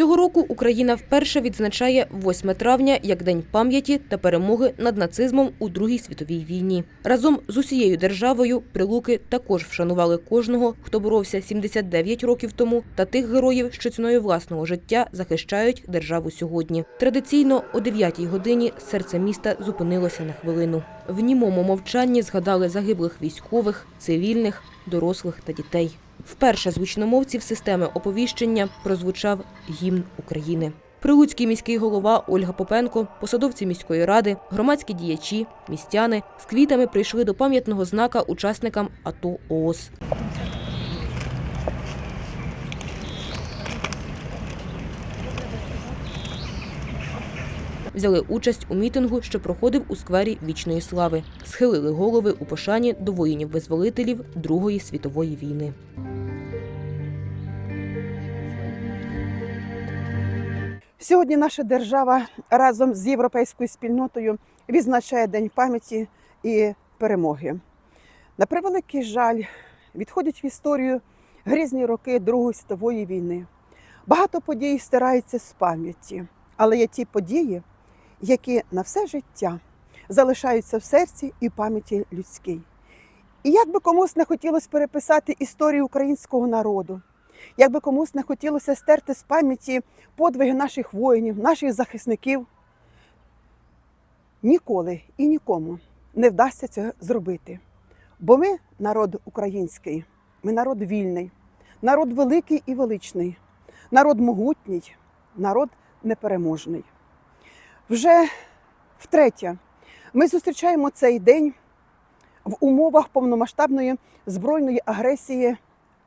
Цього року Україна вперше відзначає 8 травня як День пам'яті та перемоги над нацизмом у Другій світовій війні. Разом з усією державою прилуки також вшанували кожного, хто боровся 79 років тому, та тих героїв, що ціною власного життя захищають державу сьогодні. Традиційно о 9 годині серце міста зупинилося на хвилину. В німому мовчанні згадали загиблих військових, цивільних, дорослих та дітей. Вперше з гучномовців системи оповіщення прозвучав гімн України. Прилуцький міський голова Ольга Попенко, посадовці міської ради, громадські діячі, містяни з квітами прийшли до пам'ятного знака учасникам АТО ООС. Взяли участь у мітингу, що проходив у сквері Вічної слави. Схилили голови у пошані до воїнів-визволителів Другої світової війни. Сьогодні наша держава разом з європейською спільнотою відзначає День пам'яті і перемоги. На превеликий жаль, відходять в історію грізні роки Другої світової війни. Багато подій стираються з пам'яті, але є ті події, які на все життя залишаються в серці і пам'яті людській. І як би комусь не хотілося переписати історію українського народу, як би комусь не хотілося стерти з пам'яті подвиги наших воїнів, наших захисників, ніколи і нікому не вдасться це зробити. Бо ми народ український, ми народ вільний, народ великий і величний, народ могутній, народ непереможний. Вже втретє ми зустрічаємо цей день в умовах повномасштабної збройної агресії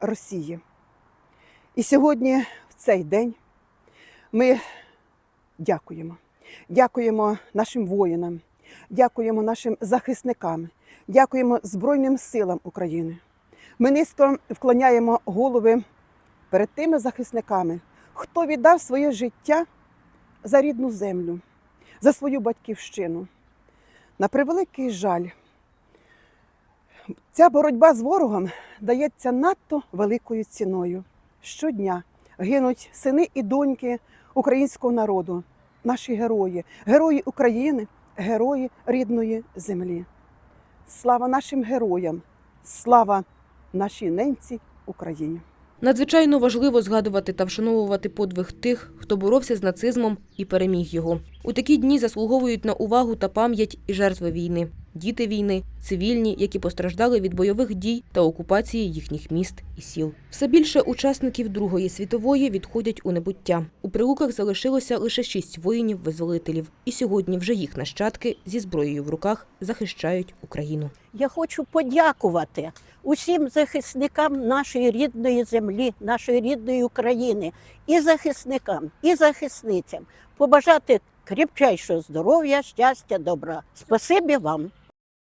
Росії. І сьогодні, в цей день, ми дякуємо. Дякуємо нашим воїнам, дякуємо нашим захисникам, дякуємо Збройним силам України. Ми низько вклоняємо голови перед тими захисниками, хто віддав своє життя за рідну землю, за свою батьківщину. На превеликий жаль, ця боротьба з ворогом дається надто великою ціною. Щодня гинуть сини і доньки українського народу, наші герої, герої України, герої рідної землі. Слава нашим героям, слава нашій ненці Україні. Надзвичайно важливо згадувати та вшановувати подвиг тих, хто боровся з нацизмом і переміг його. У такі дні заслуговують на увагу та пам'ять і жертви війни, діти війни, цивільні, які постраждали від бойових дій та окупації їхніх міст і сіл. Все більше учасників Другої світової відходять у небуття. У прилуках залишилося лише шість воїнів-визволителів, і сьогодні вже їх нащадки зі зброєю в руках захищають Україну. Я хочу подякувати усім захисникам нашої рідної землі, нашої рідної України, і захисникам, і захисницям, побажати кріпчайшого здоров'я, щастя, добра. Спасибі вам.